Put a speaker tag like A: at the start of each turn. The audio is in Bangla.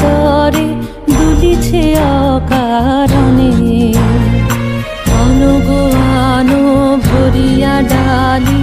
A: তরে দুলিছে অকারণে। অনুগো আনো ভরিয়া ডালি